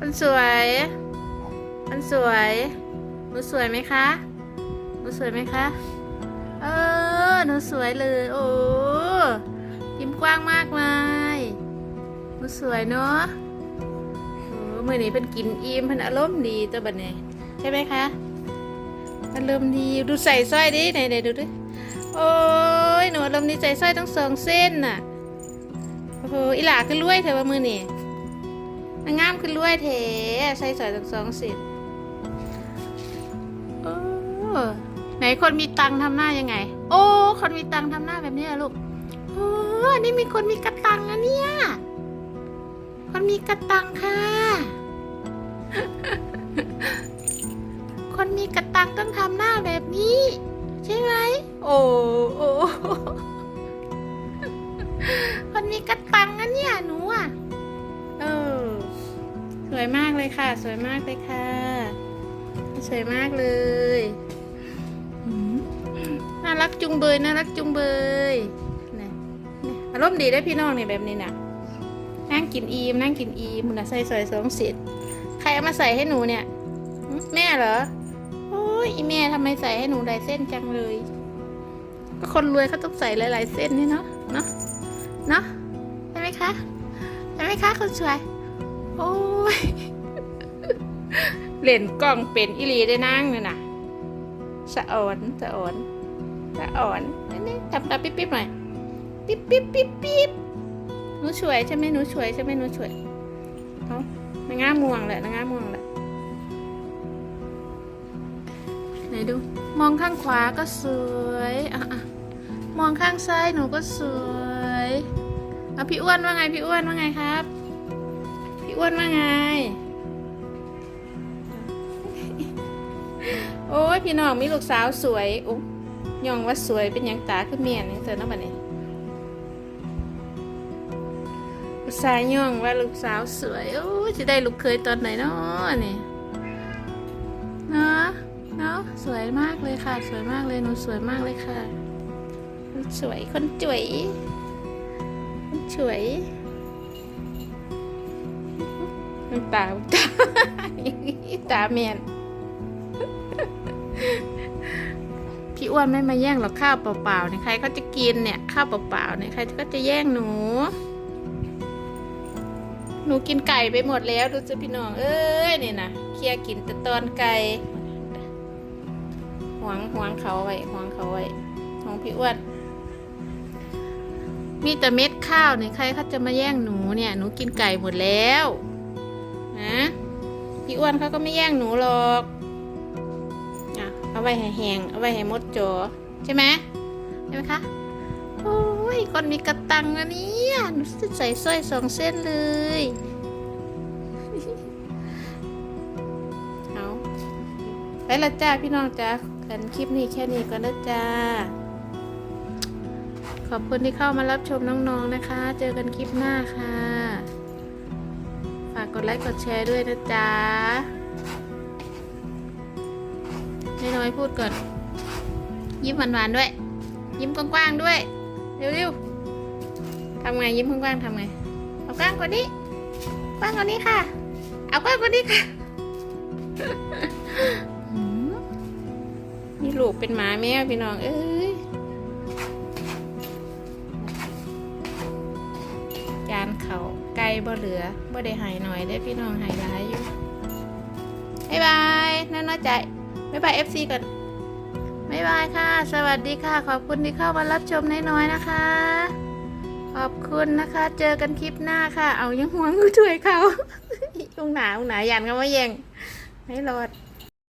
มันสวย มันสวยหนูสวยไหมคะหนูสวยไหมคะ เออ หนูสวยเลย โอ้ยิ้มกว้างมากเลยหนูสวยเนาะโอ้มื่อนี้เพิ่นกินอิ่มเพิ่นอารมณ์ดีตัวบัดนี้ใช่ไหมคะอารมณ์ดีดูใส่สร้อยดิไหนไหนดูดิโอ้ยหนูอารมณ์ดีใส่สร้อยทั้งสองเส้นน่ะโอ้โหอีหลาขึ้นรวยเถอว่ามือนี่ นงงามขึ้นรวยเถอะใส่สอยทั้งสองส้นโอ้ไหนคนมีตังทำหน้ายังไง โอ้ คนมีตังทำหน้าแบบนี้ลูกโอ้อันนี่มีคนมีกระตังนะเนี่ย คนมีกระตังค่ะ คนมีกระตังต้องทำหน้าแบบนี้ ใช่ไหม โอ้โอ้ ค่ะ สวยมากเลยค่ะ สวยมากเลยอืมน่ารักจุงเบยน่ารักจุงเบยเนี่ยเนี่ยอารมณ์ดีได้อพี่น้องเนี่ยแบบนี้น่ะนั่งกินอีมนั่งกินอีมมุนะใส่ซอยสองเศษใครเอามาใส่ให้หนูเนี่ยหึแม่เหรอโอ้ยอีแม่ทำไมใส่ให้หนูหลายเส้นจังเลย ก็คนรวยเขาต้องใส่หลายๆเส้นนี่เนาะเนาะเนาะใช่ไหมคะใช่ไหมคะคนสวยโอ้ย เล่นกล้องเป็นอิลีได้นั่งเนี่ยนะสะอ่อนสะอ่อนสะอ่อนนี่ทำตาปิ๊บปิ๊บหน่อยปิ๊บปิ๊บปิ๊บปิ๊บหนูช่วยใช่ไหมหนูช่วยใช่ไหมหนูช่วยเอานางงามม่วงแหละนางงามม่วงแหละไหนดู มองข้างขวาก็สวยอะอะมองข้างซ้ายหนูก็สวยเอาพี่อ้วนว่าไงพี่อ้วนว่าไงครับ พี่อ้วนว่าไง ยพี่น้องมีลูกสาวสวยอุ๊ย่องว่าสวยเป็นยังตาคือเมียนเธอเนาะบัดนี้ลูกสาวย่องว่าลูกสาวสวยโอ้จะได้ลูกเคยตอนไหนเนาะนี่เนาะเนาะสวยมากเลยค่ะ สวยมากเลยหนูสวยมากเลยค่ะสวยคนจุ๋ยคนสวยตาตาตาเมียน พี่อ้วนไม่มาแย่งหรอกข้าวเปล่าๆเนี่ยใครเขาจะกินเนี่ยข้าวเปล่าๆเนี่ยใครก็จะแย่งหนู หนูกินไก่ไปหมดแล้วดูสิพี่น้อง เอ้ยนี่นะเคลียกินแต่ตอนไก่หวงหวงเขาไว้หวงเขาไว้ของพี่อ้วนมีแต่เม็ดข้าวเนี่ยใครเขาจะมาแย่งหนูเนี่ย หนูกินไก่หมดแล้วนะพี่อ้วนเขาก็ไม่แย่งหนูหรอก เอาไว้ให้แห้งเอาไว้ให้มดจอใช่ไหมใช่ไหมคะโอ้ยคนมีกระตังนะเนี่ยหนูจะใส่สร้อยสองเส้นเลยเอาไปละจ้าพี่น้องจ้ากันคลิปนี้แค่นี้ก่อนนะจ้าขอบคุณที่เข้ามารับชมน้องๆนะคะ เจอกันคลิปหน้าค่ะ ฝากกดไลค์กดแชร์ด้วยนะจ๊ะ ให้น้อยพูดก่อน ยิ้มหวานๆด้วย ยิ้มกว้างๆด้วย เร็วๆทำไงยิ้มกว้างๆทำไง เอากว้างกว่านี้ กว้างกว่านี้ค่ะ เอากว้างกว่านี้ค่ะนี่ลูกเป็นหมาแมวพี่น้อง เอ้ย จานเขาไก่บ่เหลือบ่ได้หายหน่อยได้พี่น้องหายร้ายอยู่ บ๊ายบายน้อยใจ บ๊ายบาย FC ก่อนบ๊ายบายค่ะ สวัสดีค่ะ ขอบคุณที่เข้ามารับชมน้อยๆนะคะ ขอบคุณนะคะ เจอกันคลิปหน้าค่ะ เอายังห่วงมือช่วยเขาอุ้งหนาอุ้งหนายันกันว่าแย่งให้รอด